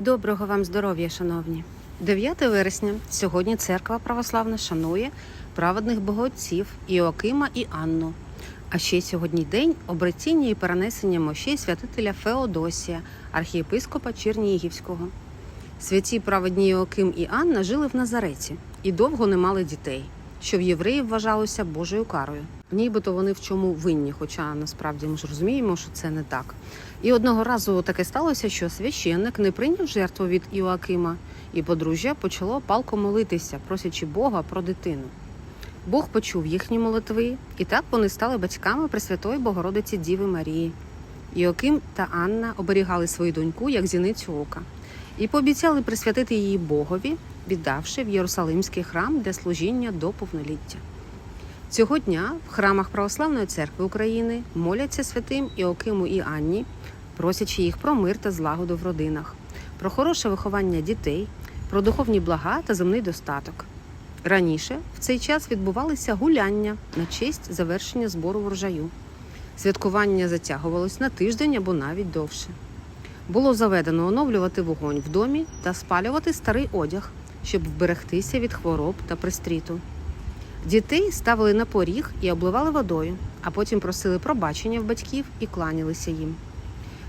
Доброго вам здоров'я, шановні! 9 вересня сьогодні церква православна шанує праведних богоотців Іоакима і Анну. А ще сьогодні день обретіння і перенесення мощей святителя Феодосія, архієпископа Чернігівського. Святі праведні Іоаким і Анна жили в Назареті і довго не мали дітей, що в євреїв вважалося Божою карою. Нібито вони в чому винні, хоча насправді ми ж розуміємо, що це не так. І одного разу таке сталося, що священник не прийняв жертву від Іоакима, і подружжя почало палко молитися, просячи Бога про дитину. Бог почув їхні молитви, і так вони стали батьками Пресвятої Богородиці Діви Марії. Іоаким та Анна оберігали свою доньку як зіницю ока, і пообіцяли присвятити її Богові, віддавши в Єрусалимський храм для служіння до повноліття. Цього дня в храмах Православної церкви України моляться святим Іокиму і Анні, просячи їх про мир та злагоду в родинах, про хороше виховання дітей, про духовні блага та земний достаток. Раніше в цей час відбувалися гуляння на честь завершення збору врожаю. Святкування затягувалось на тиждень або навіть довше. Було заведено оновлювати вогонь в домі та спалювати старий одяг, щоб вберегтися від хвороб та пристріту. Дітей ставили на поріг і обливали водою, а потім просили пробачення в батьків і кланялися їм.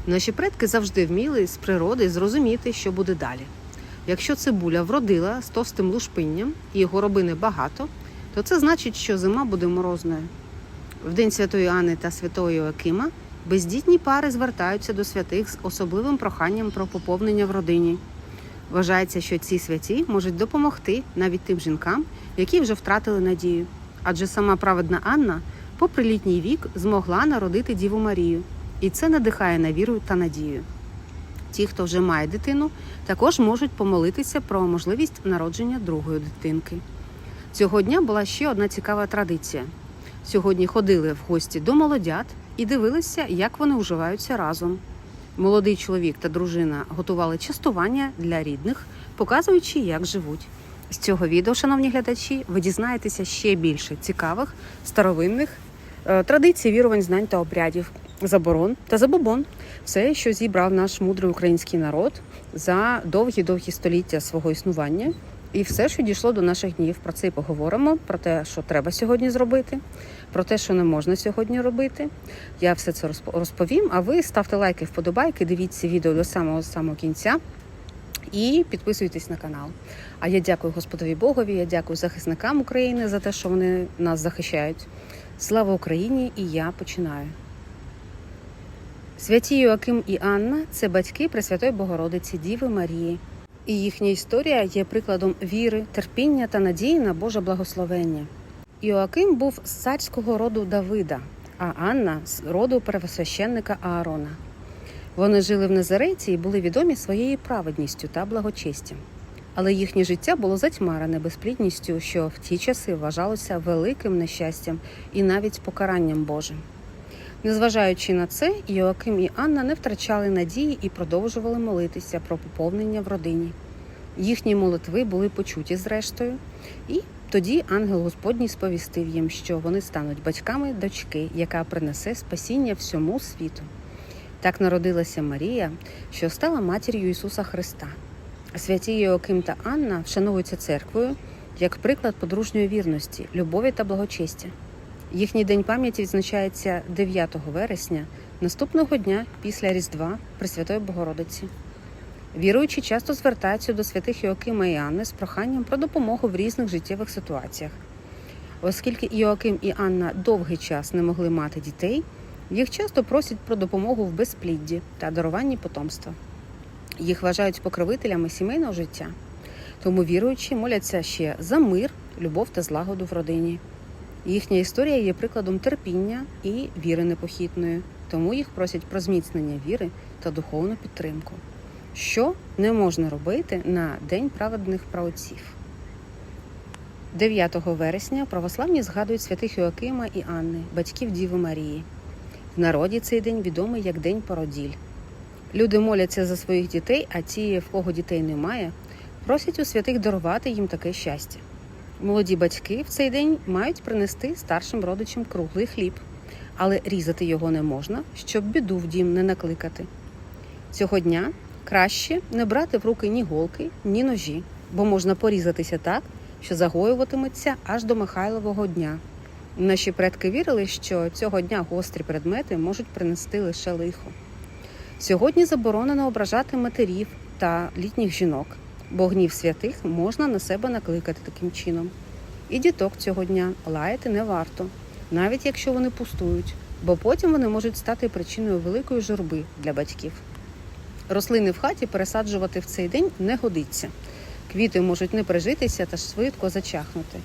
Наші предки завжди вміли з природи зрозуміти, що буде далі. Якщо цибуля вродила з товстим лушпинням і його робини багато, то це значить, що зима буде морозною. В день святої Анни та святої Йоакима бездітні пари звертаються до святих з особливим проханням про поповнення в родині. Вважається, що ці святі можуть допомогти навіть тим жінкам, які вже втратили надію. Адже сама праведна Анна, попри літній вік, змогла народити Діву Марію, і це надихає на віру та надію. Ті, хто вже має дитину, також можуть помолитися про можливість народження другої дитинки. Цього дня була ще одна цікава традиція. Сьогодні ходили в гості до молодят і дивилися, як вони уживаються разом. Молодий чоловік та дружина готували частування для рідних, показуючи, як живуть. З цього відео, шановні глядачі, ви дізнаєтеся ще більше цікавих старовинних е, традицій, вірувань, знань та обрядів, заборон та забобон. Все, що зібрав наш мудрий український народ за довгі-довгі століття свого існування, і все, що дійшло до наших днів. Про це і поговоримо, про те, що треба сьогодні зробити, про те, що не можна сьогодні робити. Я все це розп- розповім. А ви ставте лайки, вподобайки, дивіться відео до самого самого кінця і підписуйтесь на канал. А я дякую Господові Богові, я дякую захисникам України за те, що вони нас захищають. Слава Україні! І я починаю. Святі Йоаким і Анна це батьки Пресвятої Богородиці Діви Марії. І їхня історія є прикладом віри, терпіння та надії на Боже благословення. Іоаким був з царського роду Давида, а Анна з роду первосвященника Аарона. Вони жили в Назареті і були відомі своєю праведністю та благочестям. Але їхнє життя було затьмарене безплідністю, що в ті часи вважалося великим нещастям і навіть покаранням Божим. Незважаючи на це, Йоаким і Анна не втрачали надії і продовжували молитися про поповнення в родині. Їхні молитви були почуті зрештою, і тоді ангел Господній сповістив їм, що вони стануть батьками дочки, яка принесе спасіння всьому світу. Так народилася Марія, що стала матір'ю Ісуса Христа. Святі Йоаким та Анна вшановуються церквою як приклад подружньої вірності, любові та благочестя. Їхній день пам'яті відзначається 9 вересня, наступного дня після Різдва Пресвятої Богородиці. Віруючі часто звертаються до святих Іоакима і Анни з проханням про допомогу в різних життєвих ситуаціях. Оскільки Іоаким і Анна довгий час не могли мати дітей, їх часто просять про допомогу в безплідді та даруванні потомства. Їх вважають покровителями сімейного життя. Тому віруючі моляться ще за мир, любов та злагоду в родині. Їхня історія є прикладом терпіння і віри непохитної, тому їх просять про зміцнення віри та духовну підтримку. Що не можна робити на День праведних праотців? 9 вересня православні згадують святих Йоакима і Анни, батьків Діви Марії. В народі цей день відомий як День породіль. Люди моляться за своїх дітей, а ті, в кого дітей немає, просять у святих дарувати їм таке щастя. Молоді батьки в цей день мають принести старшим родичам круглий хліб, але різати його не можна, щоб біду в дім не накликати. Цього дня Краще не брати в руки ні голки, ні ножі, бо можна порізатися так, що загоюватиметься аж до Михайлового дня. Наші предки вірили, що цього дня гострі предмети можуть принести лише лихо. Сьогодні заборонено ображати матерів та літніх жінок, бо гнів святих можна на себе накликати таким чином. І діток цього дня лаяти не варто, навіть якщо вони пустують, бо потім вони можуть стати причиною великої журби для батьків. Рослини в хаті пересаджувати в цей день не годиться. Квіти можуть не прижитися та швидко зачахнути.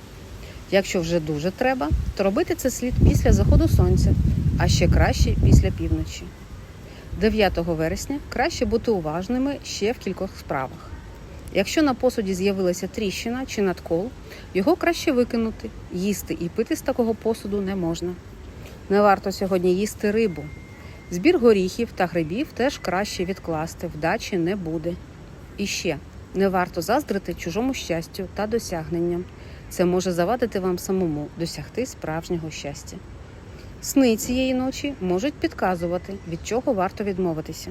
Якщо вже дуже треба, то робити це слід після заходу сонця, а ще краще після півночі. 9 вересня краще бути уважними ще в кількох справах. Якщо на посуді з'явилася тріщина чи надкол, його краще викинути. Їсти і пити з такого посуду не можна. Не варто сьогодні їсти рибу. Збір горіхів та грибів теж краще відкласти, вдачі не буде. І ще не варто заздрити чужому щастю та досягненням. Це може завадити вам самому досягти справжнього щастя. Сни цієї ночі можуть підказувати, від чого варто відмовитися.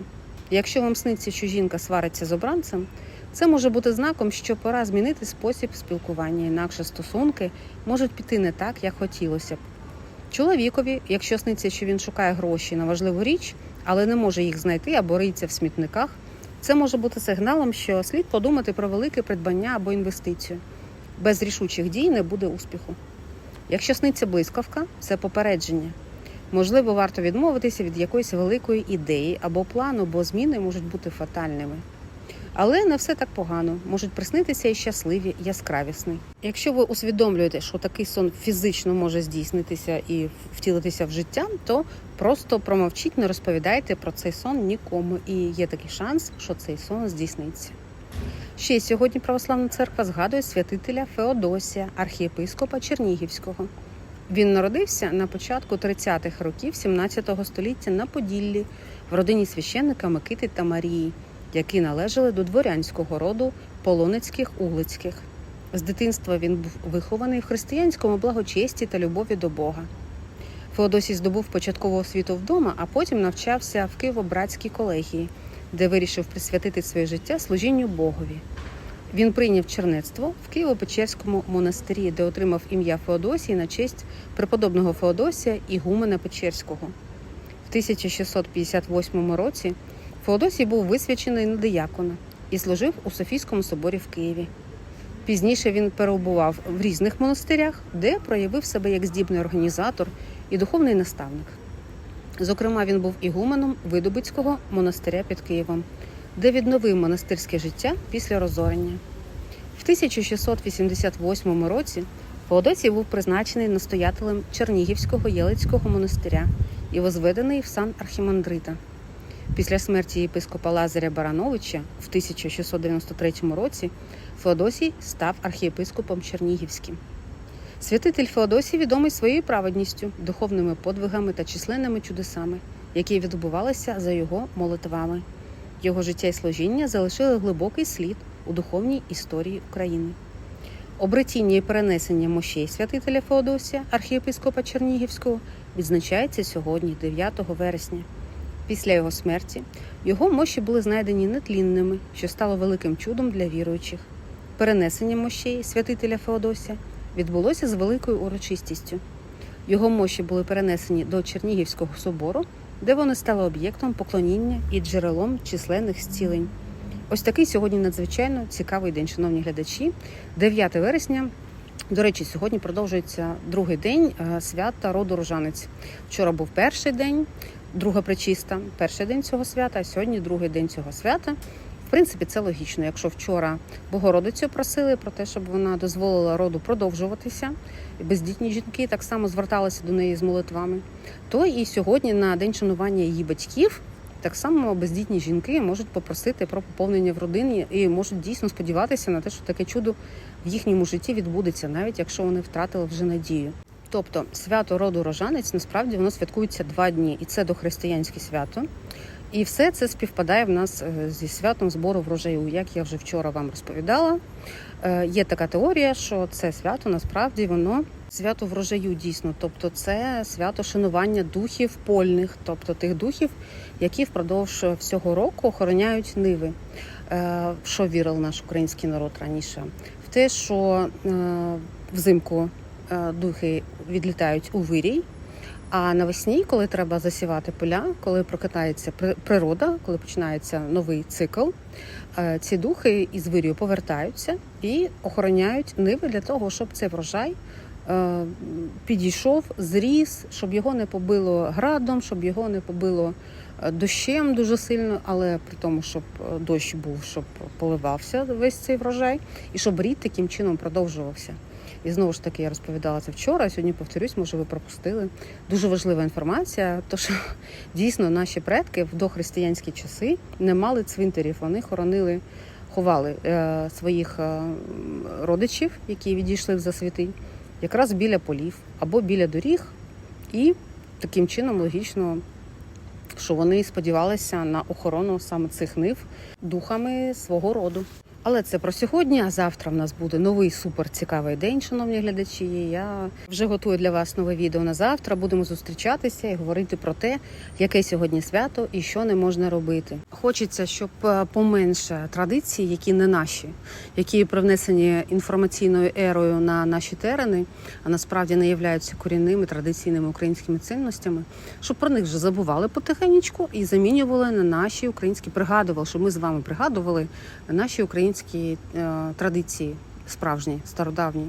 Якщо вам сниться, що жінка свариться з обранцем, це може бути знаком, що пора змінити спосіб спілкування, інакше стосунки можуть піти не так, як хотілося б. Чоловікові, якщо сниться, що він шукає гроші на важливу річ, але не може їх знайти або риється в смітниках, це може бути сигналом, що слід подумати про велике придбання або інвестицію. Без рішучих дій не буде успіху. Якщо сниться блискавка, це попередження. Можливо, варто відмовитися від якоїсь великої ідеї або плану, бо зміни можуть бути фатальними. Але не все так погано, можуть приснитися і щасливі, яскраві сни. Якщо ви усвідомлюєте, що такий сон фізично може здійснитися і втілитися в життя, то просто промовчіть, не розповідайте про цей сон нікому, і є такий шанс, що цей сон здійсниться. Ще сьогодні Православна церква згадує святителя Феодосія, архієпископа Чернігівського. Він народився на початку 30-х років 17 століття на Поділлі в родині священника Микити та Марії, які належали до дворянського роду полонецьких углицьких. З дитинства він був вихований в християнському благочесті та любові до Бога. Феодосій здобув початкову освіту вдома, а потім навчався в Києво-Братській колегії, де вирішив присвятити своє життя служінню Богові. Він прийняв чернецтво в Києво-Печерському монастирі, де отримав ім'я Феодосій на честь преподобного Феодосія Ігумена Печерського. В 1658 році Феодосій був висвячений на диякона і служив у Софійському соборі в Києві. Пізніше він перебував в різних монастирях, де проявив себе як здібний організатор і духовний наставник. Зокрема, він був ігуменом Видобицького монастиря під Києвом, де відновив монастирське життя після розорення. В 1688 році Феодосій був призначений настоятелем Чернігівського Єлицького монастиря і возведений в сан архімандрита. Після смерті єпископа Лазаря Барановича в 1693 році Феодосій став архієпископом Чернігівським. Святитель Феодосій відомий своєю праведністю, духовними подвигами та численними чудесами, які відбувалися за його молитвами. Його життя і служіння залишили глибокий слід у духовній історії України. Обретіння і перенесення мощей святителя Феодосія, архієпископа Чернігівського, відзначається сьогодні, 9 вересня. Після його смерті його мощі були знайдені нетлінними, що стало великим чудом для віруючих. Перенесення мощей святителя Феодосія відбулося з великою урочистістю. Його мощі були перенесені до Чернігівського собору, де вони стали об'єктом поклоніння і джерелом численних зцілень. Ось такий сьогодні надзвичайно цікавий день, шановні глядачі. 9 вересня. До речі, сьогодні продовжується другий день е, свята роду Рожанець. Вчора був перший день, друга причиста, перший день цього свята, а сьогодні другий день цього свята. В принципі, це логічно. Якщо вчора Богородицю просили про те, щоб вона дозволила роду продовжуватися, бездітні жінки так само зверталися до неї з молитвами, то і сьогодні на день шанування її батьків. Так само бездітні жінки можуть попросити про поповнення в родині і можуть дійсно сподіватися на те, що таке чудо в їхньому житті відбудеться, навіть якщо вони втратили вже надію. Тобто свято роду рожанець насправді воно святкується два дні, і це дохристиянське свято. І все це співпадає в нас е, зі святом збору врожаю. Як я вже вчора вам розповідала, Е, є така теорія, що це свято насправді воно свято врожаю дійсно. Тобто, це свято шанування духів польних, тобто тих духів, які впродовж всього року охороняють ниви. Е, В що вірив наш український народ раніше? В те, що е, взимку е, духи відлітають у вирій. А навесні, коли треба засівати поля, коли прокатається при- природа, коли починається новий цикл, е, ці духи із вирію повертаються і охороняють ниви для того, щоб цей врожай е, підійшов, зріс, щоб його не побило градом, щоб його не побило е, дощем дуже сильно, але при тому, щоб дощ був, щоб поливався весь цей врожай, і щоб рід таким чином продовжувався. І знову ж таки я розповідала це вчора. Сьогодні повторюсь, може, ви пропустили. Дуже важлива інформація. То що дійсно наші предки в дохристиянські часи не мали цвинтарів. Вони хоронили, ховали е, своїх е, родичів, які відійшли в засвіти, якраз біля полів або біля доріг, і таким чином логічно. Що вони сподівалися на охорону саме цих нив духами свого роду. Але це про сьогодні. А завтра в нас буде новий супер цікавий день, шановні глядачі. Я вже готую для вас нове відео на завтра. Будемо зустрічатися і говорити про те, яке сьогодні свято і що не можна робити. Хочеться, щоб е, поменше традицій, які не наші, які привнесені інформаційною ерою на наші терени, а насправді не являються корінними традиційними українськими цінностями, щоб про них вже забували потихенечку і замінювали на наші українські пригадували, щоб ми з вами пригадували наші українські е, традиції, справжні, стародавні,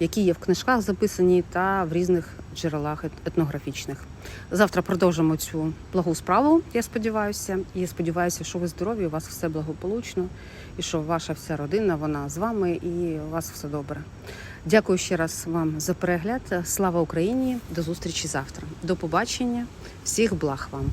які є в книжках записані та в різних джерелах етнографічних. Завтра продовжимо цю благу справу, я сподіваюся. І сподіваюся, що ви здорові, у вас все благополучно, і що ваша вся родина вона з вами, і у вас все добре. Дякую ще раз вам за перегляд. Слава Україні! До зустрічі завтра. До побачення. Всіх благ вам!